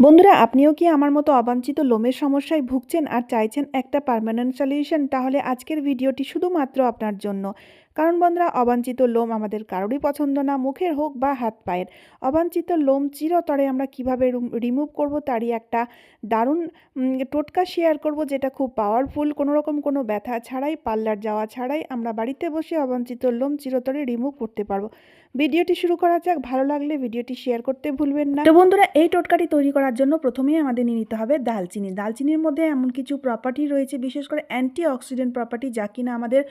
বন্ধুরা, আপনিও কি আমার মতো অবাঞ্ছিত লোমের সমস্যায় ভুগছেন আর চাইছেন একটা পারমানেন্ট সলিউশন তাহলে আজকের ভিডিওটি শুধুমাত্র আপনার জন্য। কারণ বন্ধুরা, অবাঞ্ছিত লোম আমাদের কারোরই পছন্দ না, মুখের হোক বা হাত পায়ের। অবাঞ্ছিত লোম চিরতরে আমরা কীভাবে রিমুভ করব তারই একটা দারুণ টোটকা শেয়ার করব যেটা খুব পাওয়ারফুল কোনো রকম কোনো ব্যথা ছাড়াই, পার্লার যাওয়া ছাড়াই আমরা বাড়িতে বসে অবাঞ্ছিত লোম চিরতরে রিমুভ করতে পারব। ভিডিওটি শুরু করা যাক। ভালো লাগলে ভিডিওটি শেয়ার করতে ভুলবেন না। তো বন্ধুরা, এই টোটকাটি তৈরি করার জন্য প্রথমেই আমাদের নিয়ে নিতে হবে দালচিনি। দালচিনির মধ্যে এমন কিছু প্রপার্টি রয়েছে, বিশেষ করে অ্যান্টি অক্সিডেন্ট প্রপার্টি যা কিনা আমাদের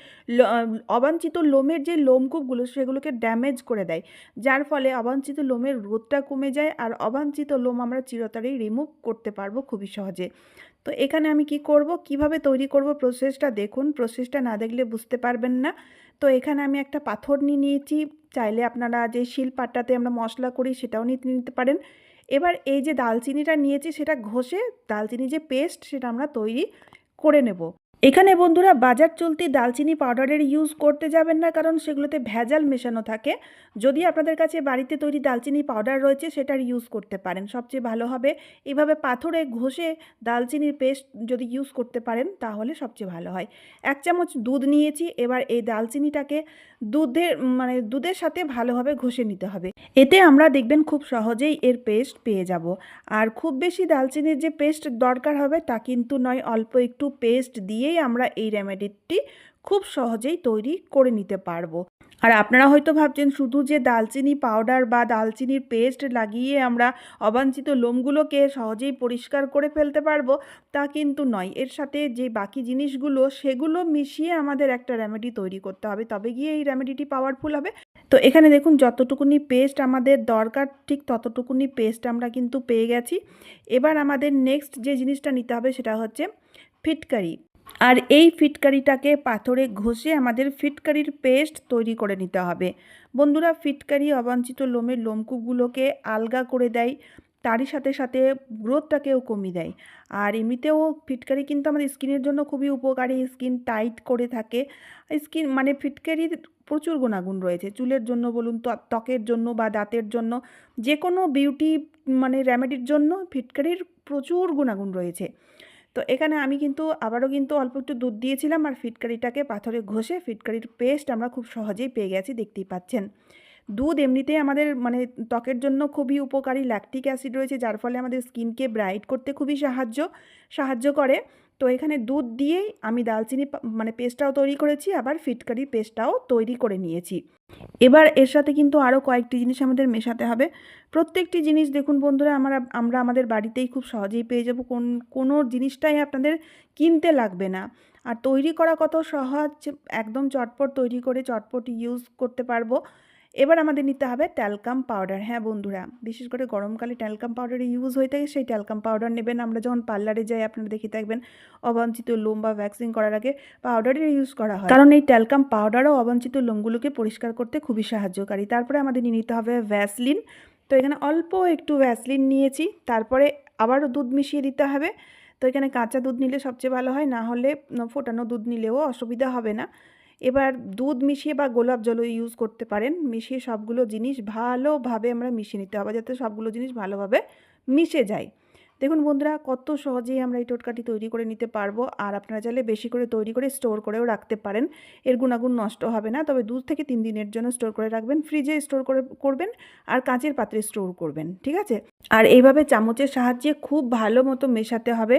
অবাঞ্ছিত লোমের যে লোমকূপগুলো, সেগুলোকে ড্যামেজ করে দেয়। যার ফলে অবাঞ্ছিত লোমের রোধটা কমে যায় আর অবাঞ্ছিত লোম আমরা চিরতরেই রিমুভ করতে পারব খুবই সহজে। তো এখানে আমি কি করব, কীভাবে তৈরি করব প্রসেসটা দেখুন প্রসেসটা না দেখলে বুঝতে পারবেন না। তো এখানে আমি একটা পাথর নিয়ে নিয়েছি, চাইলে আপনারা যে শিলপাটাতে আমরা মশলা করি সেটাও নিতে নিতে পারেন। এবার এই যে দালচিনিটা নিয়েছি সেটা ঘষে, দালচিনি যে পেস্ট সেটা আমরা তৈরি করে নেব। এখানে বন্ধুরা বাজার চলতি দালচিনি পাউডারের ইউজ করতে যাবেন না কারণ সেগুলোতে ভেজাল মেশানো থাকে। যদি আপনাদের কাছে বাড়িতে তৈরি দালচিনি পাউডার রয়েছে সেটার ইউজ করতে পারেন। সবচেয়ে ভালো হবে এভাবে পাথরে ঘষে দালচিনির পেস্ট যদি ইউজ করতে পারেন তাহলে সবচেয়ে ভালো হয়। এক চামচ দুধ নিয়েছি, এবার এই দালচিনিটাকে দুধের মানে দুধের সাথে ভালোভাবে ঘষে নিতে হবে। এতে আমরা দেখবেন খুব সহজেই এর পেস্ট পেয়ে যাব। আর খুব বেশি দালচিনির যে পেস্ট দরকার হবে তা কিন্তু নয়, অল্প একটু পেস্ট দিয়েই আমরা এই রেমেডিটি খুব সহজেই তৈরি করে নিতে পারব। আর আপনারা হয়তো ভাবছেন, শুধু যে দালচিনি পাউডার বা দালচিনির পেস্ট লাগিয়ে আমরা অবাঞ্ছিত লোমগুলোকে সহজেই পরিষ্কার করে ফেলতে পারব, তা কিন্তু নয়। এর সাথে যে বাকি জিনিসগুলো, সেগুলো মিশিয়ে আমাদের একটা রেমেডি তৈরি করতে হবে। তবে গিয়ে এই রেমেডিটি পাওয়ারফুল হবে। তো এখানে দেখুন, যতটুকুনি পেস্ট আমাদের দরকার, ঠিক ততটুকুনি পেস্ট আমরা কিন্তু পেয়ে গেছি। এবার আমাদের নেক্সট যে জিনিসটা নিতে হবে, সেটা হচ্ছে ফিটকারি। আর এই ফিটকারিটাকে পাথরে ঘষে আমাদের ফিটকারির পেস্ট তৈরি করে নিতে হবে। বন্ধুরা, ফিটকারি অবাঞ্ছিত লোমের লোমকূপগুলোকে আলগা করে দেয়, তারই সাথে সাথে গ্রোথটাকেও কমিয়ে দেয়। আর এমনিতেও ফিটকারি কিন্তু আমাদের স্কিনের জন্য খুবই উপকারী, স্কিন টাইট করে থাকে। স্কিন মানে ফিটকারির প্রচুর গুণাগুণ রয়েছে, চুলের জন্য বলুন, ত্বক- ত্বকের জন্য বা দাঁতের জন্য। যে কোনো বিউটি মানে রেমেডির জন্য ফিটকারির প্রচুর গুণাগুণ রয়েছে। তো এখানে আমি কিন্তু আবারও কিন্তু অল্প একটু দুধ দিয়েছিলাম আর ফিটকারিটাকে পাথরে ঘষে ফিটকারির পেস্ট আমরা খুব সহজেই পেয়ে গেছি, দেখতেই পাচ্ছেন। দুধ এমনিতেই আমাদের মানে ত্বকের জন্য খুবই উপকারী ল্যাকটিক অ্যাসিড রয়েছে, যার ফলে আমাদের স্কিনকে ব্রাইট করতে খুবই সাহায্য সাহায্য করে। তো এখানে দুধ দিয়েই আমি দালচিনি মানে পেস্টটাও তৈরি করেছি, আবার ফিটকারি পেস্টটাও তৈরি করে নিয়েছি। এবার এর সাথে কিন্তু আরও কয়েকটি জিনিস আমাদের মেশাতে হবে। প্রত্যেকটি জিনিস দেখুন বন্ধুরা, আমরা আমরা আমাদের বাড়িতেই খুব সহজেই পেয়ে যাব। কোন, কোনো জিনিসটাই আপনাদের কিনতে লাগবে না। আর তৈরি করা কত সহজ, একদম চটপট তৈরি করে চটপট ইউজ করতে পারব। এবার আমাদের নিতে হবে ট্যালকাম পাউডার হ্যাঁ বন্ধুরা, বিশেষ করে গরমকালে ট্যালকাম পাউডার ইউজ হয়ে থাকে, সেই ট্যালকাম পাউডার নেবেন। আমরা যখন পার্লারে যাই, আপনারা দেখে থাকবেন, অবাঞ্ছিত লোম বা ভ্যাকসিন করার আগে পাউডারের ইউজ করা হয়। কারণ এই ট্যালকাম পাউডারও অবাঞ্ছিত লোমগুলোকে পরিষ্কার করতে খুবই সাহায্যকারী। তারপরে আমাদের নিতে হবে ভ্যাসলিন তো এখানে অল্প একটু ভ্যাসলিন নিয়েছি, তারপরে আবারও দুধ মিশিয়ে দিতে হবে। তো এখানে কাঁচা দুধ নিলে সবচেয়ে ভালো হয়, না হলে ফোটানো দুধ নিলেও অসুবিধা হবে না। এবার দুধ মিশিয়ে বা গোলাপ জলও ইউজ করতে পারেন। মিশিয়ে সবগুলো জিনিস ভালোভাবে আমরা মিশিয়ে নিতে হবে যাতে সবগুলো জিনিস ভালোভাবে মিশে যায়। দেখুন বন্ধুরা, কত সহজেই আমরা এই টোটকাটি তৈরি করে নিতে পারব। আর আপনারা চাইলে বেশি করে তৈরি করে স্টোর করেও রাখতে পারেন। এর গুণাগুণ নষ্ট হবে না। তবে দু থেকে তিন দিনের জন্য স্টোর করে রাখবেন। ফ্রিজে স্টোর করে, করবেন। আর কাঁচের পাত্রে স্টোর করবেন। ঠিক আছে? আর এইভাবে চামচের সাহায্যে খুব ভালো মতো মেশাতে হবে।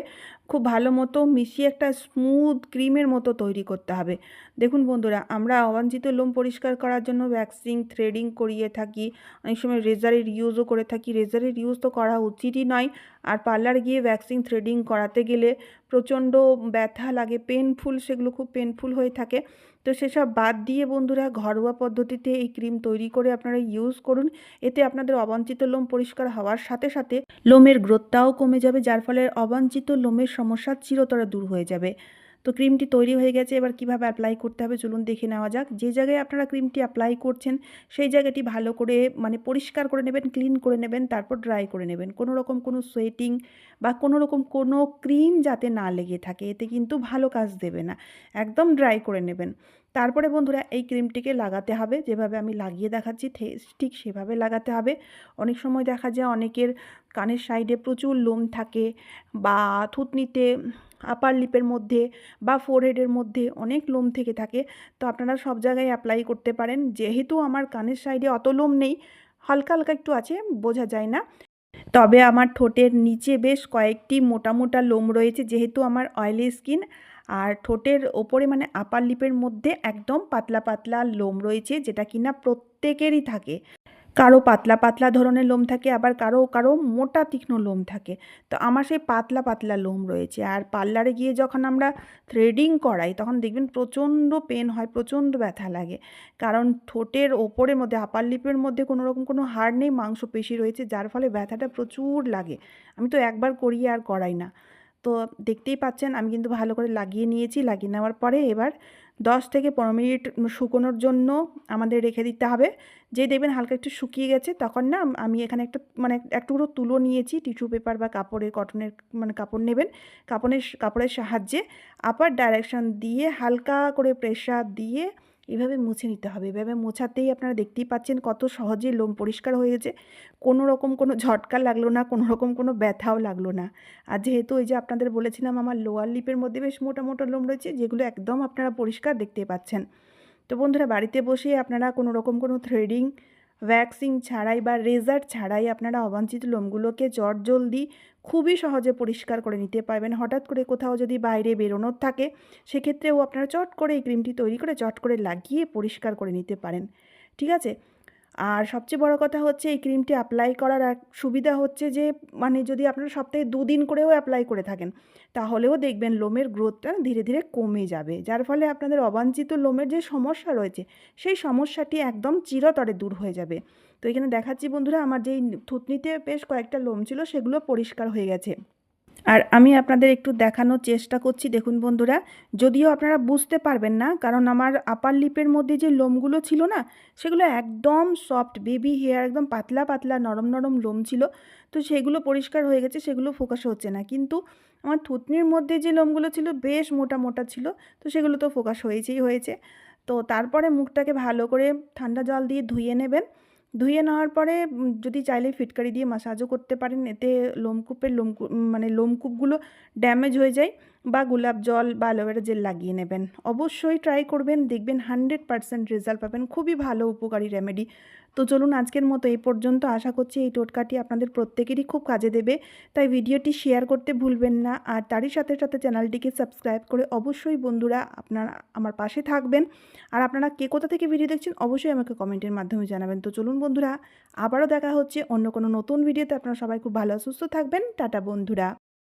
খুব ভালো মতো মিশিয়ে একটা স্মুথ ক্রিমের মতো তৈরি করতে হবে। দেখুন বন্ধুরা, আমরা অবাঞ্ছিত লোম পরিষ্কার করার জন্য ভ্যাক্সিং থ্রেডিং করিয়ে থাকি। অনেক সময় রেজারের ইউজও করে থাকি। রেজারের ইউজ তো করা উচিতই নয়। আর পার্লার গিয়ে ভ্যাক্সিং থ্রেডিং করাতে গেলে প্রচণ্ড ব্যথা লাগে পেনফুল সেগুলো খুব পেনফুল হয়ে থাকে। তো সেসব বাদ দিয়ে বন্ধুরা ঘরোয়া পদ্ধতিতে এই ক্রিম তৈরি করে আপনারা ইউজ করুন। এতে আপনাদের অবাঞ্চিত লোম পরিষ্কার হওয়ার সাথে সাথে লোমের গ্রোথটাও কমে যাবে, যার ফলে অবাঞ্চিত লোমের সমস্যা চিরতরা দূর হয়ে যাবে। তো ক্রিমটি তৈরি হয়ে গেছে, এবার কীভাবে অ্যাপ্লাই করতে হবে চলুন দেখে নেওয়া যাক। যে জায়গায় আপনারা ক্রিমটি অ্যাপ্লাই করছেন, সেই জায়গাটি ভালো করে মানে পরিষ্কার করে নেবেন ক্লিন করে নেবেন, তারপর ড্রাই করে নেবেন। কোনো রকম কোনো সোয়েটিং বা কোনো রকম কোনো ক্রিম যাতে না লেগে থাকে, এতে কিন্তু ভালো কাজ দেবে না। একদম ড্রাই করে নেবেন। তারপরে বন্ধুরা এই ক্রিমটিকে লাগাতে হবে, যেভাবে আমি লাগিয়ে দেখাচ্ছি ঠিক সেভাবে লাগাতে হবে। অনেক সময় দেখা যায় অনেকের কানের সাইডে প্রচুর লোম থাকে বা থুতনিতে আপার লিপের মধ্যে বা ফোরহেডের মধ্যে অনেক লোম থেকে থাকে। তো আপনারা সব জায়গায় অ্যাপ্লাই করতে পারেন। যেহেতু আমার কানের সাইডে অত লোম নেই, হালকা হালকা একটু আছে, বোঝা যায় না। তবে আমার ঠোঁটের নিচে বেশ কয়েকটি মোটা মোটা লোম রয়েছে, যেহেতু আমার অয়েলি স্কিন আর ঠোঁটের ওপরে মানে আপার লিপের মধ্যে একদম পাতলা পাতলা লোম রয়েছে, যেটা কিনা প্রত্যেকেরই থাকে। কারও পাতলা পাতলা ধরনের লোম থাকে, আবার কারও কারও মোটা তীক্ষ্ণ লোম থাকে। তো আমার সেই পাতলা পাতলা লোম রয়েছে। আর পার্লারে গিয়ে যখন আমরা থ্রেডিং করাই, তখন দেখবেন প্রচণ্ড পেন হয়, প্রচণ্ড ব্যথা লাগে। কারণ ঠোঁটের ওপরের মধ্যে আপার লিপের মধ্যে কোনো রকম কোনো হাড় নেই, মাংসপেশি রয়েছে, যার ফলে ব্যথাটা প্রচুর লাগে। আমি তো একবার করি আর করাই না। তো দেখতেই পাচ্ছেন, আমি কিন্তু ভালো করে লাগিয়ে নিয়েছি। লাগিয়ে নেওয়ার পরে এবার দশ থেকে পনেরো মিনিট শুকোনোর জন্য আমাদের রেখে দিতে হবে। যে দেখবেন হালকা একটু শুকিয়ে গেছে, তখন না আমি এখানে একটা মানে এক টুকরো তুলো নিয়েছি, টিস্যু পেপার বা কাপড়ের, কটনের মানে কাপড় নেবেন। কাপড়ের কাপড়ের সাহায্যে আপার ডাইরেকশন দিয়ে হালকা করে প্রেশার দিয়ে এভাবে মুছে নিতে হবে। এভাবে মোছাতেই আপনারা দেখতেই পাচ্ছেন কত সহজে লোম পরিষ্কার হয়ে গেছে। কোনো রকম কোনো ঝটকা লাগল না, কোনো রকম কোনো ব্যথাও লাগল না। আর যেহেতু ওই যে আপনাদের বলেছিলাম আমার লোয়ার লিপের মধ্যে বেশ মোটা মোটা লোম রয়েছে, যেগুলো একদম আপনারা পরিষ্কার দেখতে পাচ্ছেন। তো বন্ধুরা, বাড়িতে বসে আপনারা কোনো রকম কোনো থ্রেডিং ভ্যাক্সিং ছাড়াই বা রেজার ছাড়াই আপনারা অবাঞ্ছিত লোমগুলোকে চট জলদি খুবই সহজে পরিষ্কার করে নিতে পারবেন। হঠাৎ করে কোথাও যদি বাইরে বেরোনোর থাকে, সেক্ষেত্রেও আপনারা চট করে এই ক্রিমটি তৈরি করে চট করে লাগিয়ে পরিষ্কার করে নিতে পারেন। ঠিক আছে? আর সবচেয়ে বড় কথা হচ্ছে, এই ক্রিমটি অ্যাপ্লাই করার এক সুবিধা হচ্ছে যে মানে যদি আপনারা সপ্তাহে দুদিন করেও অ্যাপ্লাই করে থাকেন, তাহলেও দেখবেন লোমের গ্রোথটা ধীরে ধীরে কমে যাবে। যার ফলে আপনাদের অবাঞ্ছিত লোমের যে সমস্যা রয়েছে, সেই সমস্যাটি একদম চিরতরে দূর হয়ে যাবে। তো এখানে দেখাচ্ছি বন্ধুরা, আমার যেই থুতনিতে বেশ কয়েকটা লোম ছিল, সেগুলো পরিষ্কার হয়ে গেছে। আর আমি আপনাদের একটু দেখানোর চেষ্টা করছি, দেখুন বন্ধুরা। যদিও আপনারা বুঝতে পারবেন না, কারণ আমার আপার লিপের মধ্যে যে লোমগুলো ছিল না, সেগুলো একদম সফট বেবি হেয়ার একদম পাতলা পাতলা, নরম নরম লোম ছিল। তো সেগুলো পরিষ্কার হয়ে গেছে, সেগুলো ফোকাস হচ্ছে না। কিন্তু আমার থুতনির মধ্যে যে লোমগুলো ছিল, বেশ মোটা মোটা ছিল, তো সেগুলো তো ফোকাস হয়েছেই হয়েছে। তো তারপরে মুখটাকে ভালো করে ঠান্ডা জল দিয়ে ধুয়ে নেবেন। ধুয়ে নেওয়ার পরে যদি চাইলে ফিটকারি দিয়ে মাসাজও করতে পারেন। এতে লোমকূপের লোমকূপ মানে লোমকূপগুলো ড্যামেজ হয়ে যায়। বা গোলাপ জল বা অ্যালোভেরা জেল লাগিয়ে নেবেন। অবশ্যই ট্রাই করবেন, দেখবেন হান্ড্রেড পারসেন্ট রেজাল্ট পাবেন। খুবই ভালো উপকারী রেমেডি তো চলুন আজকের মতো এই পর্যন্ত। আশা করছি এই টোটকাটি আপনাদের প্রত্যেকেরই খুব কাজে দেবে। তাই ভিডিওটি শেয়ার করতে ভুলবেন না। আর তারই সাথে সাথে চ্যানেলটিকে সাবস্ক্রাইব করে অবশ্যই বন্ধুরা আপনারা, আমার পাশে থাকবেন। আর আপনারা কে কোথা থেকে ভিডিও দেখছেন, অবশ্যই আমাকে কমেন্টের মাধ্যমে জানাবেন। তো চলুন বন্ধুরা, আবারও দেখা হচ্ছে অন্য কোনো নতুন ভিডিওতে আপনারা সবাই খুব ভালো, সুস্থ থাকবেন। টাটা বন্ধুরা।